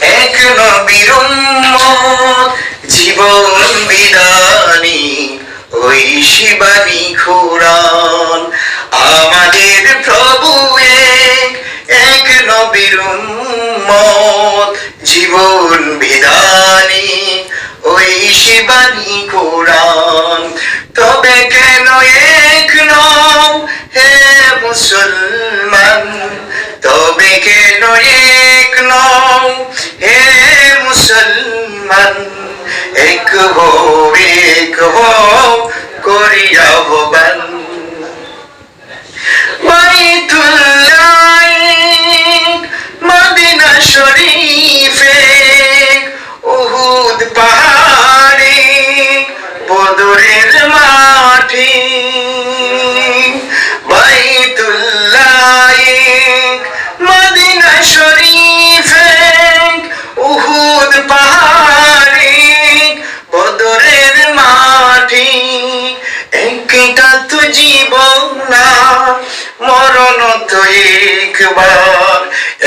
এক নবীর জীবন বিদানি ওই শিবানী খুরান। আমাদের প্রভু এক এক নবীর জীবন বিদানি ওই শিবানী কোরআন তবে কেন এক নও হে মুসলমান? তবে কেন এক মুসলমান এক হো এক হো করিয়া হবান বাইতুল্লাহ মদিনা শরীফে উহুদ পাহাড়ে বদরের মাঠে একবার,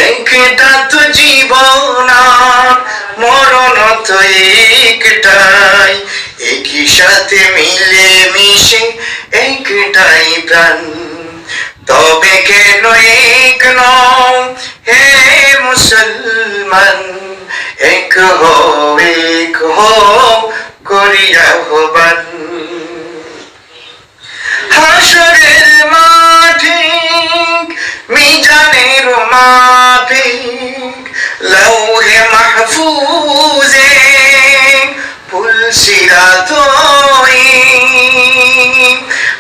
একটা তো জীবন মরণ তো একটাই। একই সাথে মিলে মিশে একটাই প্রাণ। তবে কেন এক নও হে মুসলমান? এক হো এক করিয়া হবান হাসরের মাঠে মিজানের মাঠে লৌহে মাহফুজে পুলসিরাত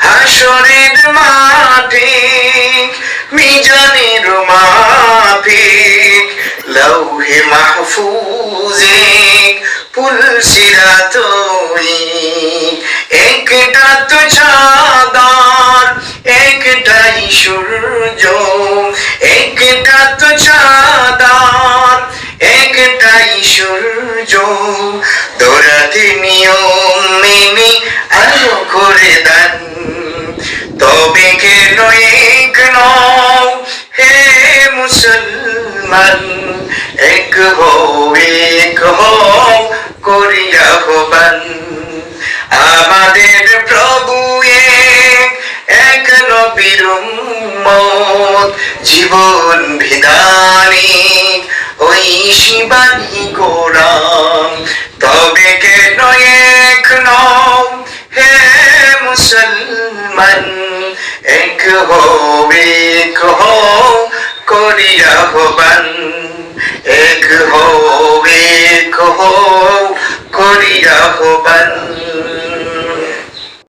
হাসরের মাঠে মিজানের মাঠে লৌহে মাহফুজে পুলসিরাত একটা তো চাঁদার আলো করে দেন। তবে হে মুসলমান এক হো এক হো করিয়া হবান। আমাদের প্রভু এক, নবীর জীবন বিধানী ওই শিবানী কোরআন তবে কেন এক নও? হে মুসলমান, এক হো এক হো করিয়া হবান এক হো এক হো করিয়া হবান